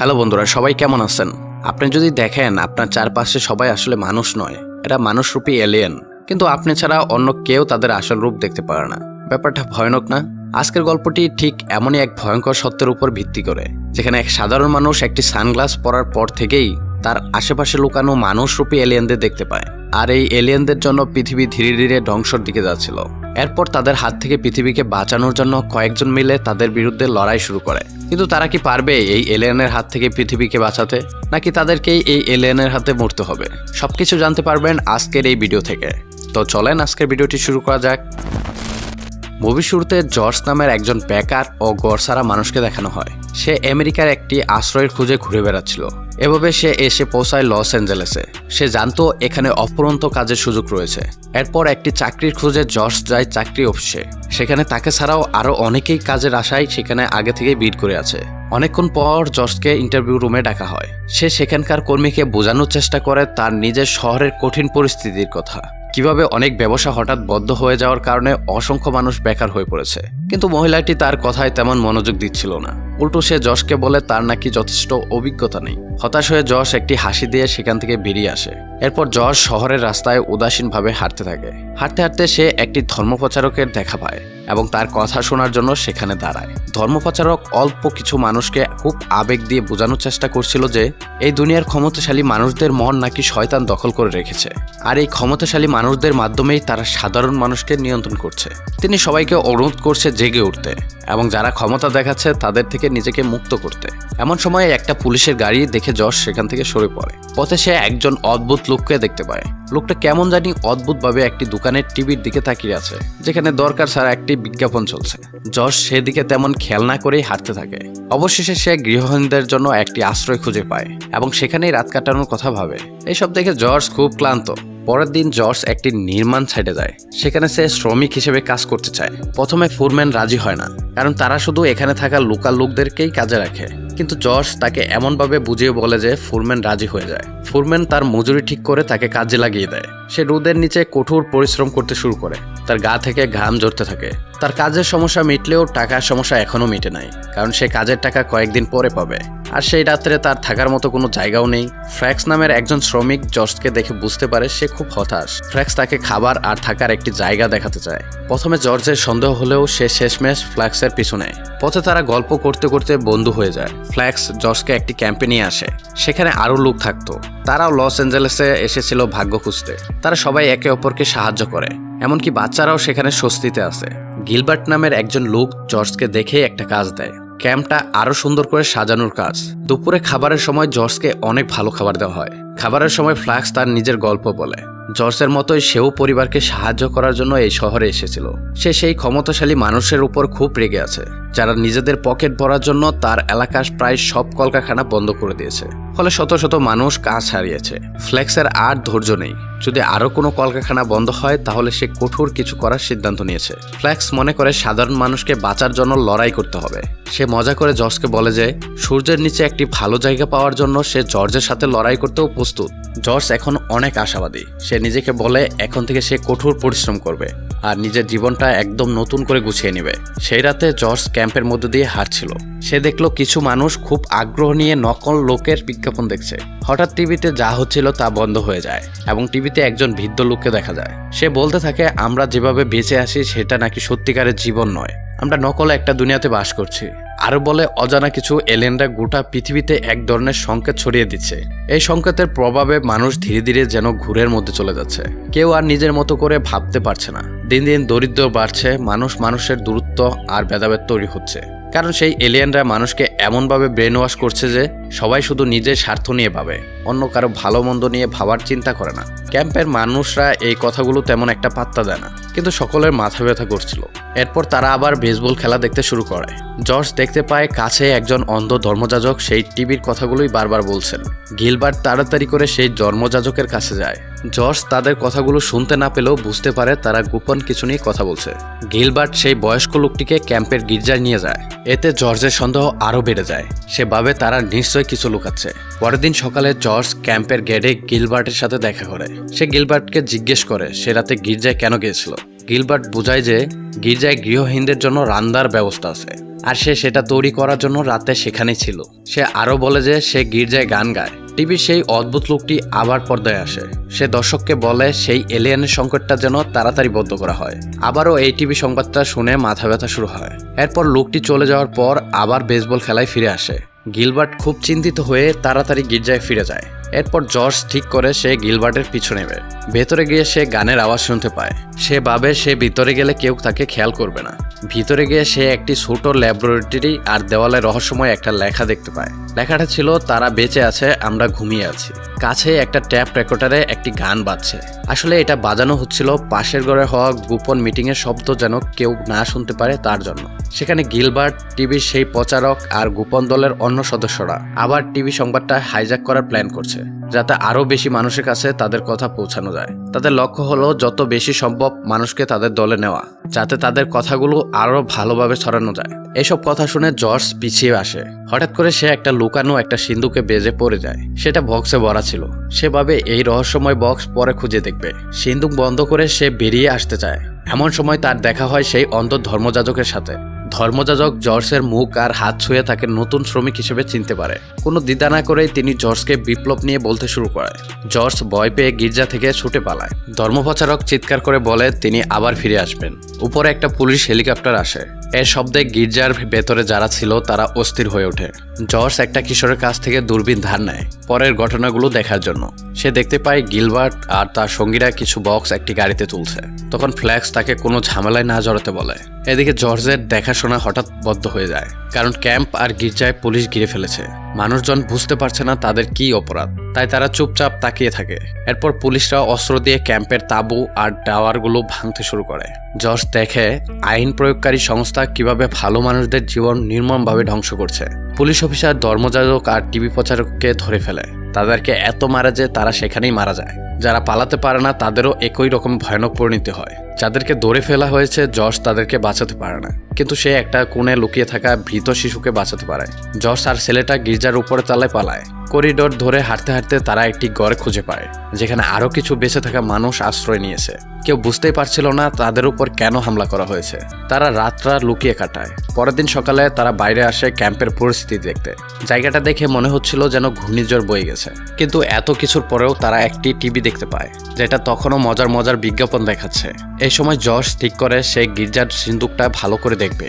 Hello বন্ধুরা, সবাই কেমন আছেন? আপনি যদি দেখেন, আপনার চারপাশে সবাই আসলে মানুষ নয় এটা মানুষরূপী এলিয়েন কিন্তু আপনি ছাড়া অন্য কেউ তাদের আসল রূপ দেখতে পারে না। ব্যাপারটা ভয়ানক না? আজকের গল্পটি ঠিক এমনই এক ভয়ঙ্কর সত্যের উপর ভিত্তি করে, যেখানে এক সাধারণ মানুষ একটি সানগ্লাস পরার পর থেকেই তার আশেপাশে লুকানো মানুষরূপী এলিয়েনদের দেখতে পায়, আর এই এলিয়েনদের জন্য পৃথিবী ধীরে ধীরে ধ্বংসর দিকে যাচ্ছিল। এরপর তাদের হাত থেকে পৃথিবীকে বাঁচানোর জন্য কয়েকজন মিলে তাদের বিরুদ্ধে লড়াই শুরু করে। কিন্তু তারা কি পারবে এই এলিয়েনের হাত থেকে পৃথিবীকে বাঁচাতে? নাকি তাদেরকেই এই এলিয়েনের হাতে মরতে হবে? সবকিছু জানতে পারবেন আজকের এই ভিডিও থেকে। তো চলেন আজকের ভিডিওটি শুরু করা যাক। মুভি শুরুতে জর্জ নামের একজন বেকার ও গড়সারা মানুষকে দেখানো হয়। সে আমেরিকার একটি আশ্রয়ের খুঁজে ঘুরে বেড়াচ্ছিল। এভাবে সে এসে পৌঁছায় লস অ্যাঞ্জেলেসে সে জানতো এখানে অপরন্ত কাজের সুযোগ রয়েছে। এরপর একটি চাকরির খোঁজে জর্জ যায় চাকরি অফিসে। সেখানে তাকে ছাড়াও আরও অনেকেই কাজের আশায় সেখানে আগে থেকে ভিড় করে আছে। অনেকক্ষণ পর জর্জকে ইন্টারভিউ রুমে ডাকা হয়। সে সেখানকার কর্মীকে বোঝানোর চেষ্টা করে তার নিজের শহরের কঠিন পরিস্থিতির কথা। কীভাবে অনেক ব্যবসা হঠাৎ বদ্ধ হয়ে যাওয়ার কারণে অসংখ্য মানুষ বেকার হয়ে পড়েছে। কিন্তু মহিলাটি তার কথায় তেমন মনোযোগ দিচ্ছিল না। উল্টো সে যশকে বলে, তার নাকি যথেষ্ট অভিজ্ঞতা নেই। হতাশ হয়ে যশ একটি হাসি দিয়ে সেখান থেকে বেরিয়ে আসে। এরপর যশ শহরের রাস্তায় উদাসীনভাবে হাঁটতে থাকে। হাঁটতে হাঁটতে সে একটি ধর্মপ্রচারকের দেখা পায়। এবং তার কথা শোনার জন্য সেখানে দাঁড়ায়। ধর্মপ্রচারক অল্প কিছু মানুষকে খুব আবেগ দিয়ে বোঝানোর চেষ্টা করছিল যে, এই দুনিয়ার ক্ষমতাশালী মানুষদের মন নাকি শয়তান দখল করে রেখেছে। আর এই ক্ষমতাশালী মানুষদের মাধ্যমেই তারা সাধারণ মানুষকে নিয়ন্ত্রণ করছে। তিনি সবাইকে অনুরোধ করছে জেগে উঠতে এবং যারা ক্ষমতা দেখাচ্ছে তাদের থেকে নিজেকে মুক্ত করতে। এমন সময় একটা পুলিশের গাড়ি দেখে যশ সেখান থেকে সরে পড়ে। পথে সে একজন অদ্ভুত লোককে দেখতে পায়। লোকটা কেমন জানি অদ্ভুতভাবে একটি দোকানের টিভির দিকে তাকিয়ে আছে, যেখানে দরকার ছাড়া একটি বিজ্ঞাপন চলছে। যশ সেদিকে তেমন খেয়াল না করেই হাঁটতে থাকে। অবশেষে সে গৃহহীনদের জন্য একটি আশ্রয় খুঁজে পায় এবং সেখানেই রাত কাটানোর কথা ভাবে। এইসব দেখে জর্জ খুব ক্লান্ত। পরের দিন জর্জ একটি নির্মাণ সাইডে যায়, সেখানে সে শ্রমিক হিসেবে কাজ করতে চায়। প্রথমে ফুরম্যান রাজি হয় না, কারণ তারা শুধু এখানে থাকা লোকাল লোকদেরকেই কাজে রাখে। কিন্তু জর্জ তাকে এমনভাবে বুঝিয়ে বলে যে ফুরম্যান রাজি হয়ে যায়। ফুরম্যান তার মজুরি ঠিক করে তাকে কাজে লাগিয়ে দেয়। সে রোদের নিচে কঠোর পরিশ্রম করতে শুরু করে। তার গা থেকে ঘাম ঝরতে থাকে। তার কাজের সমস্যা মিটলেও টাকার সমস্যা এখনও মিটে নাই, কারণ সে কাজের টাকা কয়েকদিন পরে পাবে। আর সেই রাত্রে তার থাকার মতো কোনো জায়গাও নেই। ফ্র্যাক্স নামের একজন শ্রমিক জর্জকে দেখে বুঝতে পারে সে খুব হতাশ। ফ্র্যাক্স তাকে খাবার আর থাকার একটি জায়গা দেখাতে চায়। প্রথমে জর্জের সন্দেহ হলেও সে শেষমেশ ফ্ল্যাক্সের পিছু নেয়। পথে তারা গল্প করতে করতে বন্ধু হয়ে যায়। ফ্ল্যাক্স জর্জকে একটি ক্যাম্পে নিয়ে আসে। সেখানে আরও লোক থাকতো। তারাও লস অ্যাঞ্জেলেসে এসেছিল ভাগ্য খুঁজতে। তারা সবাই একে অপরকে সাহায্য করে। এমনকি বাচ্চারাও সেখানে স্বস্তিতে আছে। গিলবার্ট নামের একজন লোক জর্জকে দেখে একটা কাজ দেয়। ক্যাম্পটা আরও সুন্দর করে সাজানোর কাজ। দুপুরে খাবারের সময় জর্জকে অনেক ভালো খাবার দেওয়া হয়। খাবারের সময় ফ্লাক্স তার নিজের গল্প বলে। জর্জের মতোই সেও পরিবারকে সাহায্য করার জন্য এই শহরে এসেছিল। সে সেই ক্ষমতাশালী মানুষের উপর খুব রেগে আছে। যারা নিজেদের পকেট ভরার জন্য তার এলাকার প্রায় সব কলকারখানা বন্ধ করে দিয়েছে। ফলে শত শত মানুষ কাজ হারিয়েছে। ফ্লেক্সের আর ধৈর্য নেই। যদি আরও কোনো কলকারখানা বন্ধ হয়, তাহলে সে কঠোর কিছু করার সিদ্ধান্ত নিয়েছে। ফ্ল্যাক্স মনে করে সাধারণ মানুষকে বাঁচার জন্য লড়াই করতে হবে। সে মজা করে জর্জকে বলে যে, সূর্যের নিচে একটি ভালো জায়গা পাওয়ার জন্য সে জর্জের সাথে লড়াই করতেও প্রস্তুত। জর্জ এখন অনেক আশাবাদী। সে নিজেকে বলে, এখন থেকে সে কঠোর পরিশ্রম করবে। আর নিজের জীবনটা একদম নতুন করে গুছিয়ে নেবে। সেই রাতে জর্জ ক্যাম্পের মধ্যে দিয়ে হাঁটছিল। সে দেখল কিছু মানুষ খুব আগ্রহ নিয়ে নকল লোকের বিজ্ঞাপন দেখছে। হঠাৎ টিভিতে যা হচ্ছিল তা বন্ধ হয়ে যায় এবং টিভিতে একজন বৃদ্ধ লোককে দেখা যায়। সে বলতে থাকে, আমরা যেভাবে বেঁচে আসি সেটা নাকি সত্যিকারের জীবন নয়। আমরা নকলে একটা দুনিয়াতে বাস করছি। আরও বলে, অজানা কিছু এলেনরা গোটা পৃথিবীতে এক ধরনের সংকেত ছড়িয়ে দিচ্ছে। এই সংকেতের প্রভাবে মানুষ ধীরে ধীরে যেন ঘুরের মধ্যে চলে যাচ্ছে। কেউ আর নিজের মতো করে ভাবতে পারছে না। দিন দিন দরিদ্র বাড়ছে, মানুষ মানুষের দূরত্ব আর ভেদাভেদ তৈরি হচ্ছে। কারণ সেই এলিয়েনরা মানুষকে এমনভাবে ব্রেন ওয়াশ করছে যে সবাই শুধু নিজের স্বার্থ নিয়ে ভাবে, অন্য কারও ভালো মন্দ নিয়ে ভাবার চিন্তা করে না। ক্যাম্পের মানুষরা এই কথাগুলো তেমন একটা পাত্তা দেয় না, কিন্তু সকলের মাথা ব্যথা করছিল। এরপর তারা আবার বেসবল খেলা দেখতে শুরু করে। জর্জ দেখতে পায় কাছে একজন অন্ধ ধর্মযাজক সেই টিভির কথাগুলোই বারবার বলছেন। গিলবার্ট তাড়াতাড়ি করে সেই ধর্মযাজকের কাছে যায়। জর্জ তাদের কথাগুলো শুনতে না পেলেও বুঝতে পারে তারা গোপন কিছু নিয়ে কথা বলছে। গিলবার্ট সেই বয়স্ক লোকটিকে ক্যাম্পের গির্জায় নিয়ে যায়। এতে জর্জের সন্দেহ আরও বেড়ে যায়। সে ভাবে তারা নিশ্চয়ই কিছু লুকাচ্ছে। পরের দিন সকালে জর্জ ক্যাম্পের গেটে গিলবার্টের সাথে দেখা করে। সে গিলবার্টকে জিজ্ঞেস করে, সে রাতে গির্জায় কেন গিয়েছিল? গিলবার্ট বোঝায় যে, গির্জায় গৃহহীনদের জন্য রান্দার ব্যবস্থা আছে। আর সে সেটা তৈরি করার জন্য রাতে সেখানেই ছিল। সে আরও বলে যে, সে গির্জায় গান গায়। টিভির সেই অদ্ভুত লোকটি আবার পর্দায় আসে। সে দর্শককে বলে, সেই এলিয়ানের সংকটটা যেন তাড়াতাড়ি বদ্ধ করা হয়। আবারও এই টিভি সংবাদটা শুনে মাথা ব্যথা শুরু হয়। এরপর লোকটি চলে যাওয়ার পর আবার বেসবল খেলায় ফিরে আসে। গিলবার্ট খুব চিন্তিত হয়ে তাড়াতাড়ি গির্জায় ফিরে যায়। এরপর জর্জ ঠিক করে সে গিলবার্টের পিছু নেবে। ভেতরে গিয়ে সে গানের আওয়াজ শুনতে পায়। সে ভাবে সে ভিতরে গেলে কেউ তাকে খেয়াল করবে না। ভিতরে গিয়ে সে একটি ছোট ল্যাবরেটরি আর দেওয়ালে রহস্যময় একটা লেখা দেখতে পায়। লেখাটা ছিল, তারা বেঁচে আছে, আমরা ঘুমিয়ে আছি। কাছে একটা ট্যাপ রেকর্ডারে একটি গান বাজছে। আসলে এটা বাজানো হচ্ছিল পাশের ঘরে হওয়া গোপন মিটিংয়ের শব্দ যেন কেউ না শুনতে পারে তার জন্য। সেখানে গিলবার্ট টিভির সেই প্রচারক আর গোপন দলের অন্য সদস্যরা। আবার টিভি সংবাদটা হাইজ্যাক করার প্ল্যান করছে, যাতে আরও বেশি মানুষের কাছে তাদের কথা পৌঁছানো যায়। তাদের লক্ষ্য হলো, যত বেশি সম্ভব মানুষকে তাদের দলে নেওয়া। যাতে তাদের কথাগুলো আরও ভালোভাবে ছড়ানো যায়। এসব কথা শুনে জর্জ পিছিয়ে আসে। হঠাৎ করে সে একটা লুকানো একটা সিন্ধুকে বেজে পড়ে যায়। সেটা বক্সে ভরা ছিল। সেভাবে এই রহস্যময় বক্স পরে খুঁজে দেখবে। সিন্ধুক বন্ধ করে সে বেরিয়ে আসতে চায়। এমন সময় তার দেখা হয় সেই অন্ধ ধর্মযাজকের সাথে। ধর্মযাজক জর্জের মুখ আর হাত ছুঁয়ে তাকে নতুন শ্রমিক হিসেবে চিনতে পারে। কোনো দ্বিধা না করেই তিনি জর্জকে বিপ্লব নিয়ে বলতে শুরু করে। জর্জ ভয় পেয়ে গির্জা থেকে ছুটে পালায়। ধর্মপ্রচারক চিৎকার করে বলে তিনি আবার ফিরে আসবেন। উপরে একটা পুলিশ হেলিকপ্টার আসে। এর শব্দে গির্জার ভেতরে যারা ছিল, তারা অস্থির হয়ে ওঠে। জর্জ একটা কিশোরের কাছ থেকে দূরবীন ধার নেয়, পরের ঘটনাগুলো দেখার জন্য। সে দেখতে পায় গিলবার্ট আর তার সঙ্গীরা কিছু বক্স একটি গাড়িতে তুলছে। তখন ফ্ল্যাক্স তাকে কোনো ঝামেলায় না জড়াতে বলে। এদিকে জর্জের দেখাশোনা হঠাৎ বদ্ধ হয়ে যায়, কারণ ক্যাম্প আর গির্জায় পুলিশ গিরে ফেলেছে। মানুষজন বুঝতে পারছে না তাদের কি অপরাধ। তাই তারা চুপচাপ তাকিয়ে থাকে। এরপর পুলিশরা অস্ত্র দিয়ে ক্যাম্পের তাবু আর টাওয়ারগুলো ভাঙতে শুরু করে। জর্জ দেখে আইন প্রয়োগকারী সংস্থা কীভাবে ভালো মানুষদের জীবন নির্মমভাবে ধ্বংস করছে। পুলিশ অফিসার ধর্মযাজক আর টিভি প্রচারককে ধরে ফেলে। তাদেরকে এত মারা যে তারা সেখানেই মারা যায়। যারা পালাতে পারে না, তাদেরও একই রকম ভয়ানক পরিণতি হয়। যাদেরকে ধরে ফেলা হয়েছে, যশ তাদেরকে বাঁচাতে পারে না। কিন্তু সে একটা কোণে লুকিয়ে থাকা ভীত শিশুকে বাঁচাতে পারে। যশ আর ছেলেটা গির্জার উপরে তালায় পালায়। করিডোর ধরে হাঁটতে হাঁটতে তারা একটি ঘর খুঁজে পায়, যেখানে আরও কিছু বেঁচে থাকা মানুষ আশ্রয় নিয়েছে। কেউ বুঝতেই পারছিল না তাদের উপর কেন হামলা করা হয়েছে। তারা রাতরা লুকিয়ে কাটায়। পরের দিন সকালে তারা বাইরে আসে ক্যাম্পের পরিস্থিতি দেখতে। জায়গাটা দেখে মনে হচ্ছিল যেন ঘূর্ণিঝড় বয়ে গেছে। কিন্তু এত কিছুর পরেও তারা একটি টিভি দেখতে পায়, যেটা তখনও মজার মজার বিজ্ঞাপন দেখাচ্ছে। এই সময় জশ ঠিক করে সে গির্জার সিন্দুকটা ভালো করে দেখবে।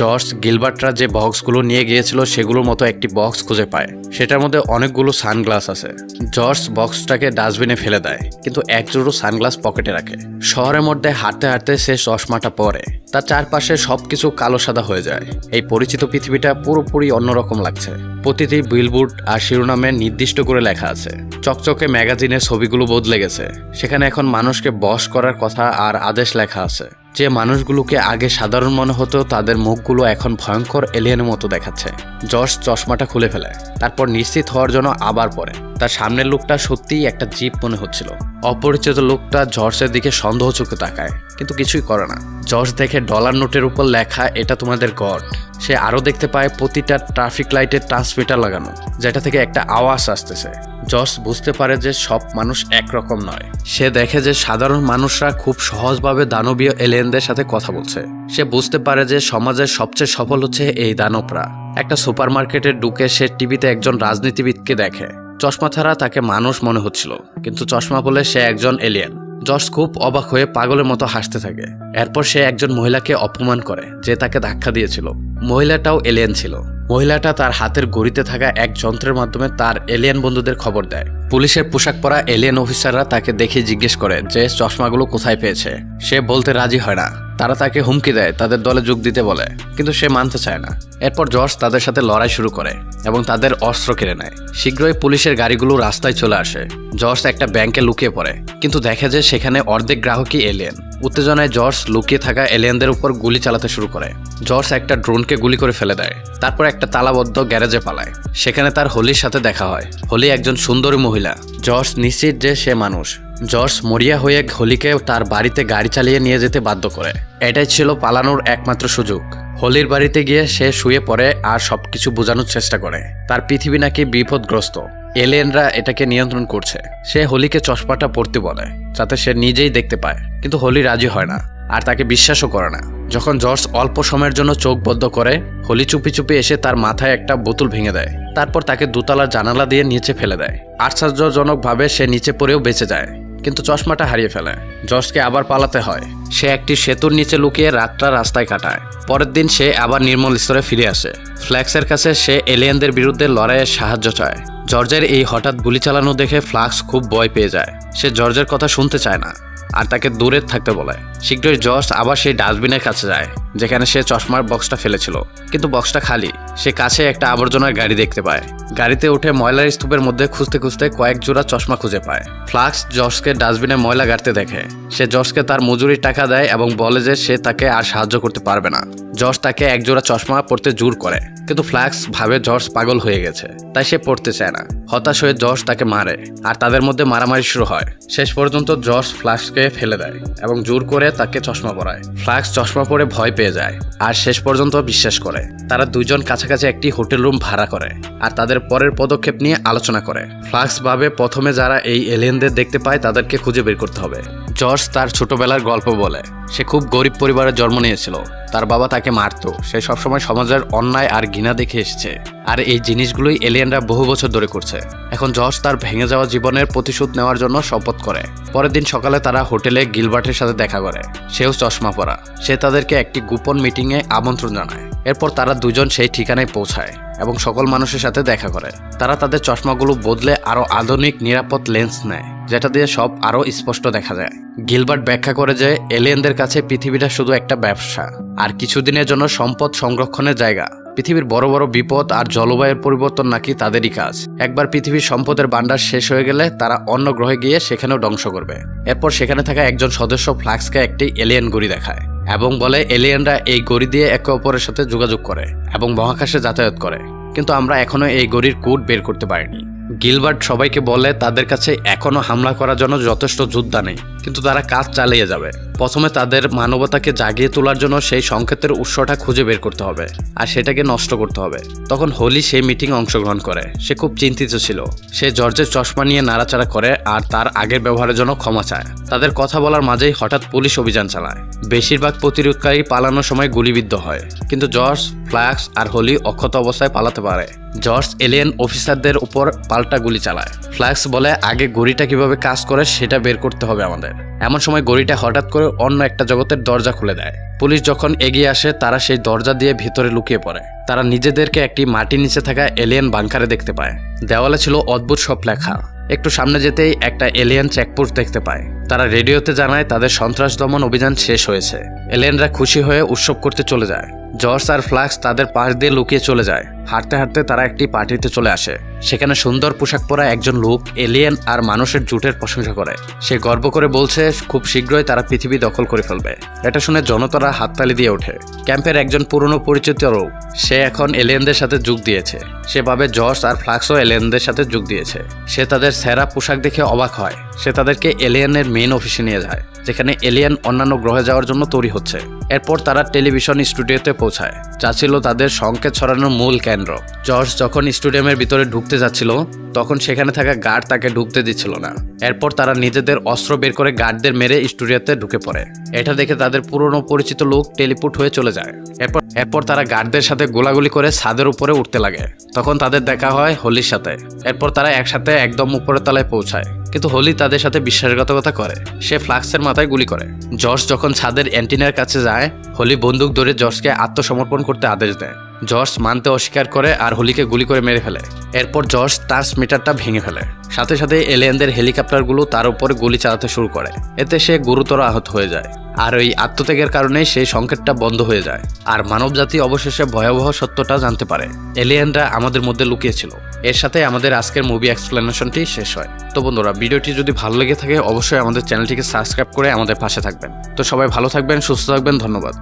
জর্জ গিলবার্টরা যে বক্সগুলো নিয়ে গিয়েছিল সেগুলোর মতো একটি বক্স খুঁজে পায়। সেটার মধ্যে অনেকগুলো সানগ্লাস আছে। জর্জ বক্সটাকে ডাস্টবিনে ফেলে দেয়, কিন্তু এক জোড়ো সানগ্লাস পকেটে রাখে। শহরের মধ্যে হাঁটতে হাঁটতে সে চশমাটা পরে। তার চারপাশে সবকিছু কালো সাদা হয়ে যায়। এই পরিচিত পৃথিবীটা পুরোপুরি অন্যরকম লাগছে। প্রতিটি বিলবোর্ড আর শিরোনামে নির্দিষ্ট করে লেখা আছে। চকচকে ম্যাগাজিনের ছবিগুলো বদলে গেছে। সেখানে এখন মানুষকে বশ করার কথা আর আদেশ লেখা আছে। যে মানুষগুলোকে আগে সাধারণ মনে হতো, তাদের মুখগুলো এখন ভয়ঙ্কর এলিয়েনের মতো দেখাচ্ছে। জশ চশমাটা খুলে ফেলে, তারপর নিশ্চিত হওয়ার জন্য আবার পরে তার সামনের লোকটা সত্যিই একটা জিপ মনে হচ্ছিল। অপরিচিত লোকটা জর্জের দিকে সন্দেহ চোখে তাকায়, কিন্তু কিছুই করে না। জর্জ দেখে ডলার নোটের উপর লেখা, এটা তোমাদের গড। সে আরও দেখতে পায় প্রতিটা ট্রাফিক লাইটের ট্রান্সমিটার লাগানো, যেটা থেকে একটা আওয়াজ আসতেছে। জর্জ বুঝতে পারে যে সব মানুষ একরকম নয়। সে দেখে যে সাধারণ মানুষরা খুব সহজভাবে দানবীয় এলিয়েনদের সাথে কথা বলছে। সে বুঝতে পারে যে সমাজের সবচেয়ে সফল হচ্ছে এই দানবরা। একটা সুপার মার্কেটে ঢুকে সে টিভিতে একজন রাজনীতিবিদকে দেখে। চশমা ছাড়া তাকে মানুষ মনে হচ্ছিল, কিন্তু চশমা বলে সে একজন এলিয়েন জর্জ খুব অবাক হয়ে পাগলের মতো হাসতে থাকে। এরপর সে একজন মহিলাকে অপমান করে, যে তাকে ধাক্কা দিয়েছিল। মহিলাটাও এলিয়েন ছিল। মহিলাটা তার হাতের গড়িতে থাকা এক যন্ত্রের মাধ্যমে তার এলিয়েন বন্ধুদের খবর দেয়। পুলিশের পোশাক পরা এলিয়েন অফিসাররা তাকে দেখে জিজ্ঞেস করে যে, চশমাগুলো কোথায় পেয়েছে? সে বলতে রাজি হয় না। তারা তাকে হুমকি দেয়, তাদের দলে যোগ দিতে বলে। কিন্তু সে মানতে চায় না। এরপর জর্জ তাদের সাথে লড়াই শুরু করে এবং তাদের অস্ত্র কেড়ে নেয়। শীঘ্রই পুলিশের গাড়িগুলো রাস্তায় চলে আসে। জর্জ একটা ব্যাংকে লুকিয়ে পড়ে। কিন্তু দেখে যে সেখানে অর্ধেক গ্রাহকই এলিয়েন উত্তেজনায় জর্জ লুকিয়ে থাকা এলিয়েনদের উপর গুলি চালাতে শুরু করে। জর্জ একটা ড্রোনকে গুলি করে ফেলে দেয়। তারপর একটা তালাবদ্ধ গ্যারেজে পালায়। সেখানে তার হোলির সাথে দেখা হয়। হোলি একজন সুন্দরী মহিলা। জর্জ নিশ্চিত যে সে মানুষ। জর্জ মরিয়া হয়ে হোলিকে তার বাড়িতে গাড়ি চালিয়ে নিয়ে যেতে বাধ্য করে। এটাই ছিল পালানোর একমাত্র সুযোগ। হোলির বাড়িতে গিয়ে সে শুয়ে পড়ে আর সবকিছু বোঝানোর চেষ্টা করে। তার পৃথিবী নাকি বিপদগ্রস্ত। এলিয়েনরা এটাকে নিয়ন্ত্রণ করছে। সে হোলিকে চশমাটা পড়তে বলে, যাতে সে নিজেই দেখতে পায়। কিন্তু হোলি রাজি হয় না, আর তাকে বিশ্বাসও করে না। যখন জর্জ অল্প সময়ের জন্য চোখ বদ্ধ করে, হোলি চুপি চুপি এসে তার মাথায় একটা বোতল ভেঙে দেয়। তারপর তাকে দোতলার জানালা দিয়ে নিচে ফেলে দেয়। আশ্চর্যজনকভাবে সে নিচে পড়েও বেঁচে যায়। কিন্তু চশমাটা হারিয়ে ফেলে। জশকে আবার পালাতে হয়। সে একটি সেতুর নিচে লুকিয়ে রাতটা রাস্তায় কাটায়। পরের দিন সে আবার নির্মল স্তরে ফিরে আসে। ফ্ল্যাক্সের কাছে সে এলিয়ানদের বিরুদ্ধে লড়াইয়ের সাহায্য চায়। জর্জের এই হঠাৎ গুলি চালানো দেখে ফ্লাক্স খুব ভয় পেয়ে যায়। সে জর্জের কথা শুনতে চায় না, আর তাকে দূরে থাকতে বলে। শীঘ্রই জর্জ আবার সেই ডাস্টবিনের কাছে যায়, যেখানে সে চশমার বক্সটা ফেলেছিল। কিন্তু বক্সটা খালি, সে কাছে একটা আবর্জনার গাড়ি দেখতে পায়। গাড়িতে উঠে ময়লার স্তূপের মধ্যে খুঁজতে খুঁজতে কয়েক জোড়া চশমা খুঁজে পায়। ফ্লাক্স জর্জকে ডাস্টবিনে ময়লা গাড়তে দেখে। সে জর্জকে তার মজুরির টাকা দেয় এবং বলে যে সে তাকে আর সাহায্য করতে পারবে না। জর্জ তাকে এক জোড়া চশমা পরতে জোর করে, কিন্তু ফ্ল্যাক্স ভাবে জর্জ পাগল হয়ে গেছে, তাই সে পড়তে চায় না। হতাশ হয়ে জর্জ তাকে মারে, আর তাদের মধ্যে মারামারি শুরু হয়। শেষ পর্যন্ত জর্জ ফ্ল্যাক্সকে ফেলে দেয় এবং জোর করে তাকে চশমা পরায়। ফ্ল্যাক্স চশমা পরে ভয় পেয়ে যায় আর শেষ পর্যন্ত বিশ্বাস করে। তারা দুইজন কাছাকাছি একটি হোটেল রুম ভাড়া করে আর তাদের পরের পদক্ষেপ নিয়ে আলোচনা করে। ফ্লাক্স ভাবে প্রথমে যারা এই এলিয়েনদের দেখতে পায় তাদেরকে খুঁজে বের করতে হবে। জর্জ তার ছোটবেলার গল্প বলে, সে খুব গরিব পরিবারে জন্ম নিয়েছিল। তার বাবা তাকে মারতো। সে সবসময় সমাজের অন্যায় আর ঘৃণা দেখে এসেছে। আর এই জিনিসগুলোই এলিয়েনরা বহু বছর ধরে করছে। এখন জর্জ তার ভেঙে যাওয়া জীবনের প্রতিশোধ নেওয়ার জন্য শপথ করে। পরের দিন সকালে তারা হোটেলে গিলবার্টের সাথে দেখা করে। সেও চশমা পরা। সে তাদেরকে একটি গোপন মিটিংয়ে আমন্ত্রণ জানায়। এরপর তারা দুজন সেই ঠিকানায় পৌঁছায় এবং সকল মানুষের সাথে দেখা করে। তারা তাদের চশমাগুলো বদলে আরও আধুনিক, নিরাপদ লেন্স নেয়, যেটা দিয়ে সব আরও স্পষ্ট দেখা যায়। গিলবার্ট ব্যাখ্যা করে যে, এলিয়েনদের কাছে পৃথিবীটা শুধু একটা ব্যবসা, আর কিছুদিনের জন্য সম্পদ সংরক্ষণের জায়গা। পৃথিবীর বড় বড় বিপদ আর জলবায়ুর পরিবর্তন নাকি তাদেরই কাজ। একবার পৃথিবীর সম্পদের ভান্ডার শেষ হয়ে গেলে তারা অন্য গ্রহে গিয়ে সেখানেও ধ্বংস করবে। এরপর সেখানে থাকা একজন সদস্য ফ্লাক্সকে একটি এলিয়েন গড়ি দেখায় এবং বলে, এলিয়েনরা এই গড়ি দিয়ে একে অপরের সাথে যোগাযোগ করে এবং মহাকাশে যাতায়াত করে। কিন্তু আমরা এখনও এই গড়ির কোড বের করতে পারিনি। গিলবার্ট সবাইকে বলে, তাদের কাছে এখনও হামলা করার জন্য যথেষ্ট যোদ্ধা নেই। কিন্তু তারা কাজ চালিয়ে যাবে। প্রথমে তাদের মানবতাকে জাগিয়ে তোলার জন্য সেই সংকেতের উৎসটা খুঁজে বের করতে হবে আর সেটাকে নষ্ট করতে হবে। তখন হোলি সেই মিটিং অংশগ্রহণ করে। সে খুব চিন্তিত ছিল। সে জর্জের চশমা নিয়ে নাড়াচাড়া করে আর তার আগের ব্যবহারের জন্য ক্ষমা চায়। তাদের কথা বলার মাঝেই হঠাৎ পুলিশ অভিযান চালায়। বেশিরভাগ প্রতিরোধকারী পালানোর সময় গুলিবিদ্ধ হয়। কিন্তু জর্জ, ফ্ল্যাক্স আর হোলি অক্ষত অবস্থায় পালাতে পারে। জর্জ এলিয়েন অফিসারদের উপর পাল্টা গুলি চালায়। ফ্ল্যাক্স বলে, আগে গড়িটা কীভাবে কাজ করে সেটা বের করতে হবে আমাদের। এমন সময় গড়িটা হঠাৎ করে অন্য একটা জগতের দরজা খুলে দেয়। পুলিশ যখন এগিয়ে আসে, তারা সেই দরজা দিয়ে ভিতরে লুকিয়ে পড়ে। তারা নিজেদেরকে একটি মাটির নিচে থাকা এলিয়েন বাংকারে দেখতে পায়। দেওয়ালে ছিল অদ্ভুত সব লেখা। একটু সামনে যেতেই একটা এলিয়েন চেকপোস্ট দেখতে পায়। তারা রেডিওতে জানায় তাদের সন্ত্রাস দমন অভিযান শেষ হয়েছে। এলিয়েনরা খুশি হয়ে উৎসব করতে চলে যায়। জর্জ আর ফ্লাক্স তাদের পাশ দিয়ে লুকিয়ে চলে যায়। হাঁটতে হাঁটতে তারা একটি পার্টিতে চলে আসে। সেখানে সুন্দর পোশাক পরা একজন লোক এলিয়েন আর মানুষের জুটের প্রশংসা করে। সে গর্ব করে বলছে, খুব শীঘ্রই তারা পৃথিবী দখল করে ফেলবে। এটা শুনে জনতারা হাততালি দিয়ে ওঠে। ক্যাম্পের একজন পুরনো পরিচিত লোক, সে এখন এলিয়েনদের সাথে যোগ দিয়েছে। সে ভাবে জর্জ আর ফ্লাক্সও এলিয়েনদের সাথে যোগ দিয়েছে। সে তাদের সেরা পোশাক দেখে অবাক হয়। সে তাদেরকে এলিয়েনের মেইন অফিসে নিয়ে যায়, যেখানে এলিয়েন অন্যান্য গ্রহে যাওয়ার জন্য তৈরি হচ্ছে। এরপর তারা টেলিভিশন স্টুডিওতে পৌঁছায়, যা ছিল তাদের সংকেত ছড়ানোর মূল কেন্দ্র। জর্জ যখন স্টুডিয়ামের ভিতরে ঢুকতে যাচ্ছিল, তখন সেখানে থাকা গার্ড তাকে ঢুকতে দিচ্ছিল না। এরপর তারা নিজেদের অস্ত্র বের করে গার্ডদের মেরে স্টুডিওতে ঢুকে পড়ে। এটা দেখে তাদের পুরনো পরিচিত লোক টেলিপুট হয়ে চলে যায়। এরপর এরপর তারা গার্ডদের সাথে গোলাগুলি করে ছাদের উপরে উঠতে লাগে। তখন তাদের দেখা হয় হোলির সাথে। এরপর তারা একসাথে একদম উপরের তলায় পৌঁছায়। কিন্তু হোলি তাদের সাথে বিশ্বাসঘাতকতা করে। সে ফ্লাক্সের মাথায় গুলি করে। জর্জ যখন ছাদের অ্যান্টিনার কাছে যায়, হোলি বন্দুক ধরে জর্জকে আত্মসমর্পণ করতে আদেশ দেয়। জর্জ মানতে অস্বীকার করে আর হোলিকে গুলি করে মেরে ফেলে। এরপর জর্জ ট্রান্সমিটারটা ভেঙে ফেলে। সাথে সাথে এলিয়েনদের হেলিকপ্টারগুলো তার উপরে গুলি চালাতে শুরু করে। এতে সে গুরুতর আহত হয়ে যায়। আর ওই আত্মত্যাগের কারণে সেই সংকেতটা বন্ধ হয়ে যায়। আর মানবজাতি অবশেষে ভয়াবহ সত্যটা জানতে পারে। এলিয়েনরা আমাদের মধ্যে লুকিয়েছিল। এর সাথে আমাদের আজকের মুভি এক্সপ্লেনেশনটি শেষ হয়। তো বন্ধুরা, ভিডিওটি যদি ভালো লেগে থাকে, অবশ্যই আমাদের চ্যানেলটিকে সাবস্ক্রাইব করে আমাদের পাশে থাকবেন। তো সবাই ভালো থাকবেন, সুস্থ থাকবেন, ধন্যবাদ।